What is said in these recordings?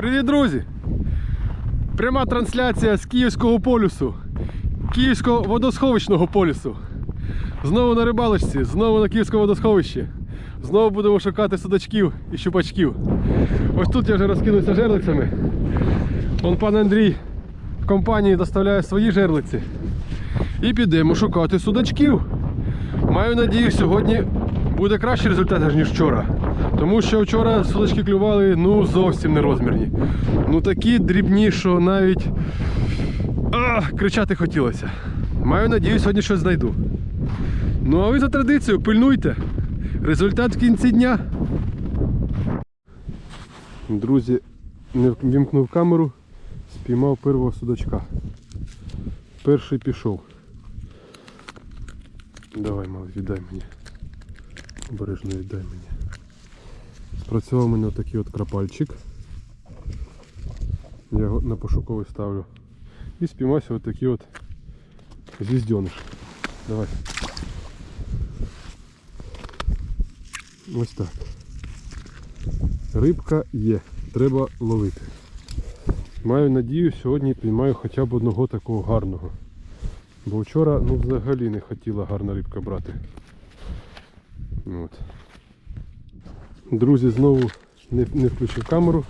Привіт, друзі! Пряма трансляція з Київського полюсу, Київського водосховищного полюсу. Знову на рибалочці, знову на Київському водосховищі. Знову будемо шукати судачків і щупачків. Ось тут я вже розкинувся жерлицями. Вон пан Андрій в компанії доставляє свої жерлиці. І підемо шукати судачків. Маю надію, сьогодні буде кращий результат, ніж вчора. Тому що вчора судачки клювали ну зовсім нерозмірні. Ну такі дрібні, що навіть а, кричати хотілося. Маю надію, сьогодні щось знайду. Ну а ви за традицією пильнуйте. Результат в кінці дня. Друзі, не вімкнув камеру, спіймав першого судачка. Перший пішов. Давай, малий, віддай мені. Обережно віддай мені. Спрацював у мене отакий от крапальчик. Я його на пошуковий ставлю. І спіймався отакий от звіздьониш. Давай. Ось так. Рибка є, треба ловити. Маю надію, сьогодні піймаю хоча б одного такого гарного. Бо вчора ну, взагалі не хотіла гарна рибка брати. От. Друзі, знову не, не включив камеру.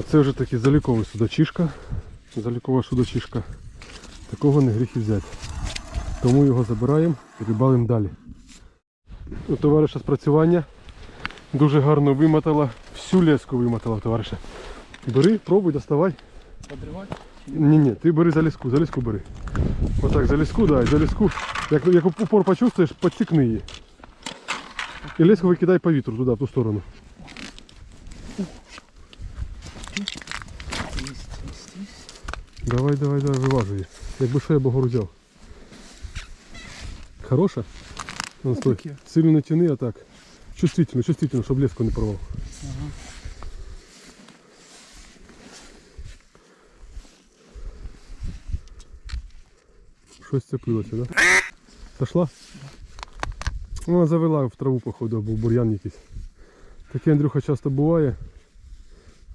Оце вже такий заліковий судачишка. Залікова судачишка. Такого не гріх і взяти. Тому його забираємо і рибалимо далі. У товариша спрацювання дуже гарно вимотала, всю леску вимотала товариша. Бери, пробуй, доставай. Подривати? Ні, ні, ти бери за ліску, за ліску бери. Отак, за ліску, да, і за ліску. Як, як упор почувствуєш, підсікни її. І леску викидай по вітру туди, в ту сторону. Єсть, єсть, єсть. Давай, давай, давай, виважуй. її. Якби що я б гору взяв. Хороша? Ну, стой. таке. Сильно не тяни, а так. Чувствительно, чувствительно, щоб леску не порвав. Ага. Щось цеплилося, да? Зашла? Вона завела в траву, походу, або в бур'ян якийсь. Таке Андрюха часто буває.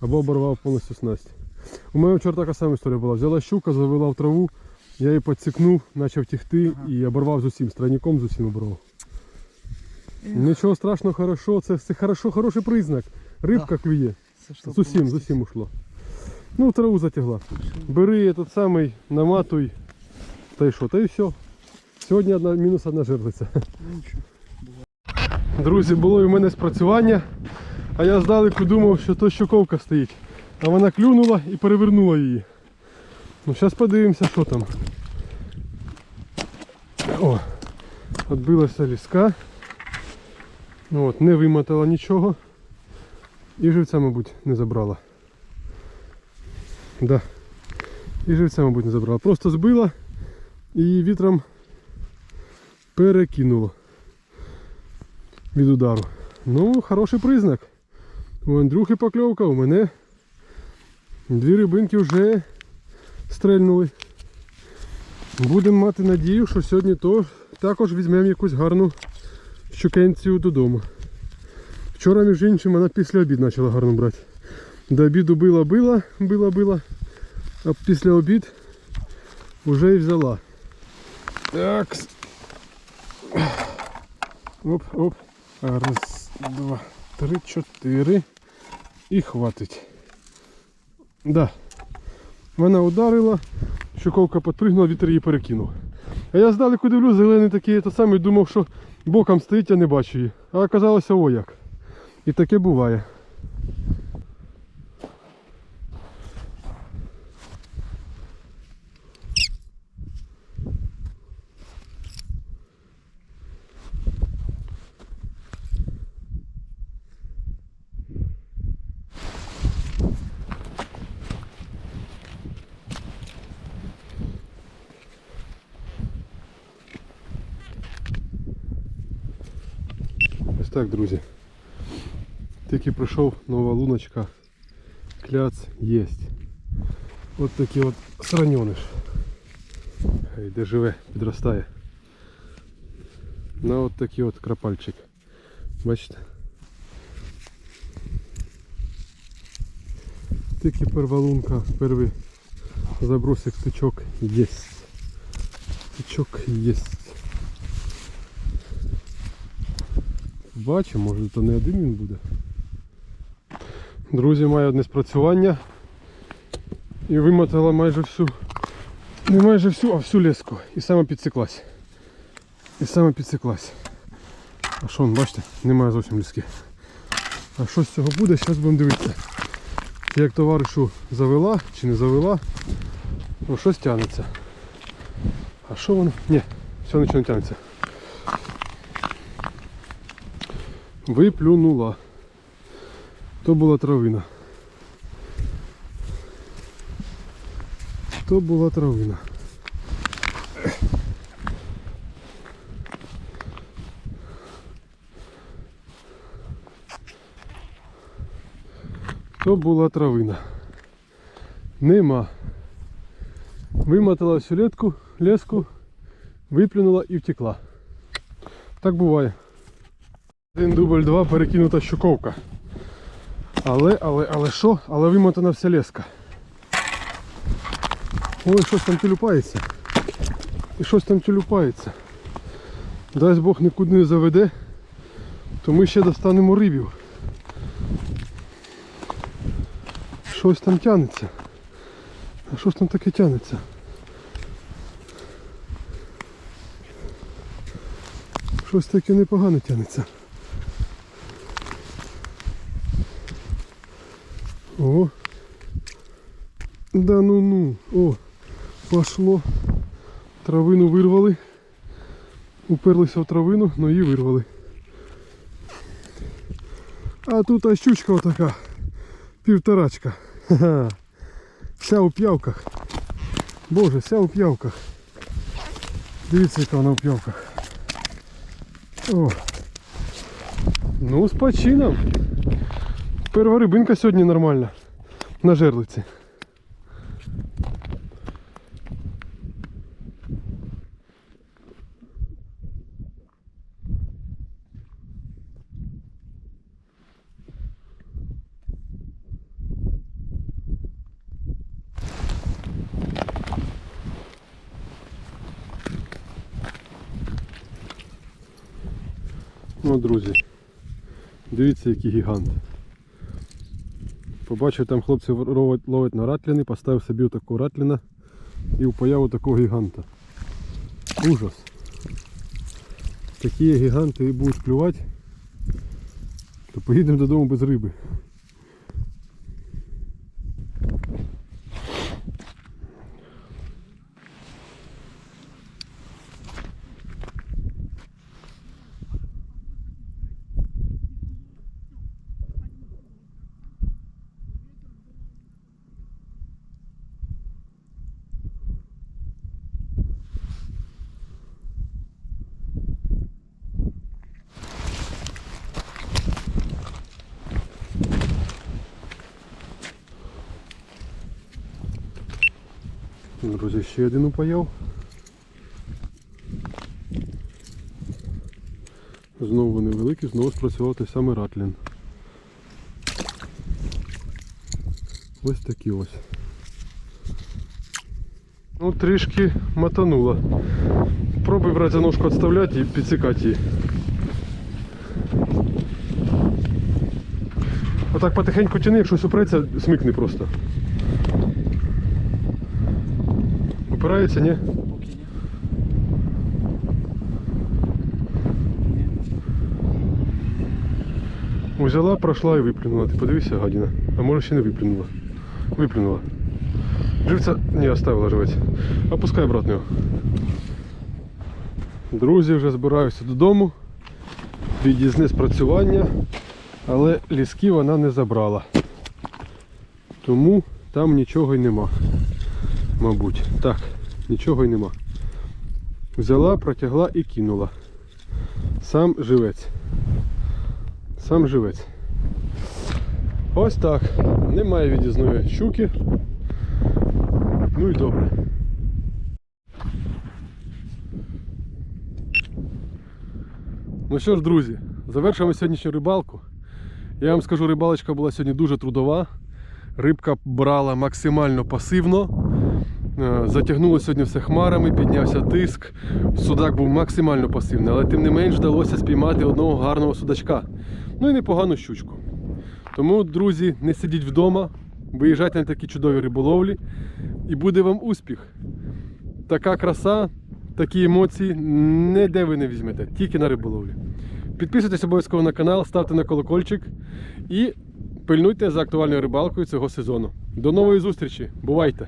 Або оборвав повністю снасть. У мене вчора така сама історія була. Взяла щука, завела в траву, я її підсікнув, почав тягти Ага. і оборвав з усім, странником з усім оборвав. Нічого страшного, хорошо, це все хорошо, хороший признак. Рибка клює. Це З усім, з усім ушло. Ну, в траву затягла. Бери этот самий, наматуй. Та й що, та й все. Сьогодні одна, мінус одна жерлиця. Ну, нічого. Друзі, було і в мене спрацювання, а я здалеку думав, що то щуковка стоїть. А вона клюнула і перевернула її. Ну, зараз подивимося, що там. О, відбилася ліска. Ну, от, не вимотала нічого. І живця, мабуть, не забрала. Да. І живця, мабуть, не забрала. Просто збила і вітром перекинуло від удару. Ну, хороший признак. У Андрюхи покльовка, у мене дві рибинки вже стрельнули. Будемо мати надію, що сьогодні то також візьмемо якусь гарну щукенцію додому. Вчора, між іншим, вона після обід почала гарно брати. До обіду била, била, била, била, а після обід вже і взяла. Так. Оп, оп. Раз, два, три, чотири. І хватить. Да. Вона ударила, щуковка підпригнула, вітер її перекинув. А я здалеку дивлюсь, зелений такий, то самий думав, що боком стоїть, я не бачу її. А оказалося о як. І таке буває. так, друзі. Тільки прийшов нова луночка. Кляц єсть. От такий от сраньониш. Хай де живе, підростає. На от такий от крапальчик. Бачите? Тільки перва лунка, перший забросик тичок є. Тичок є. Бачимо, може то не один він буде. Друзі, має одне спрацювання. І вимотала майже всю. Не майже всю, а всю леску. І саме підсіклась. І саме підсіклась. А що, вон, бачите, немає зовсім ліски. А що з цього буде, зараз будемо дивитися. Як товаришу завела чи не завела, ну щось тягнеться. А що воно? Ні, все нічого не тягнеться. Виплюнула. То була травина. То була травина. То була травина. Нема. Вимотала всю летку, леску, виплюнула і втекла. Так буває. Один дубль два перекинута щуковка. Але, але, але що? Але вимотана вся леска. Ой, щось там тюлюпається. І щось там тюлюпається. Дасть Бог нікуди не заведе, то ми ще достанемо рибів. Щось там тянеться. А що ж там таке тянеться? Щось таке непогане тянеться. О. Да ну ну. О, пошло. Травину вирвали. Уперлися в травину, но її вирвали. А тут а щучка отака. Півторачка. Ха-ха. Вся у п'явках. Боже, вся у п'явках. Дивіться, яка вона у п'явках. О. Ну, з почином. Перша рибинка сьогодні нормальна. На жерлиці. Ну, друзі, дивіться, який гігант. Побачив там хлопці ловить, на ратліни, поставив собі таку ратліна і впаяв такого гіганта. Ужас. Такі гіганти будуть клювати, то поїдемо додому без риби. Друзі, ще один упаяв. Знову вони великі, знову спрацював той самий ратлін. Ось такі ось. Ну, трішки мотануло. Пробуй брати за ножку відставляти і підсікати її. Отак потихеньку тяни, якщо упреться, смикни просто. Упирається, ні? Поки ні. Взяла, пройшла і виплюнула. Ти подивися, гадіна. А може ще не виплюнула. Виплюнула. Живця не оставила живець. Опускай обратно його. Друзі, вже збираюся додому. Від'їзне спрацювання, але ліски вона не забрала. Тому там нічого й нема. Мабуть. Так, нічого й нема. Взяла, протягла і кинула. Сам живець. Сам живець. Ось так. Немає від'їзної щуки. Ну і добре. Ну що ж, друзі, завершуємо сьогоднішню рибалку. Я вам скажу, рибалочка була сьогодні дуже трудова. Рибка брала максимально пасивно. Е, Затягнуло сьогодні все хмарами, піднявся тиск. Судак був максимально пасивний, але тим не менш вдалося спіймати одного гарного судачка. Ну і непогану щучку. Тому, друзі, не сидіть вдома, виїжджайте на такі чудові риболовлі і буде вам успіх. Така краса, такі емоції ніде ви не візьмете, тільки на риболовлі. Підписуйтесь обов'язково на канал, ставте на колокольчик і пильнуйте за актуальною рибалкою цього сезону. До нової зустрічі! Бувайте!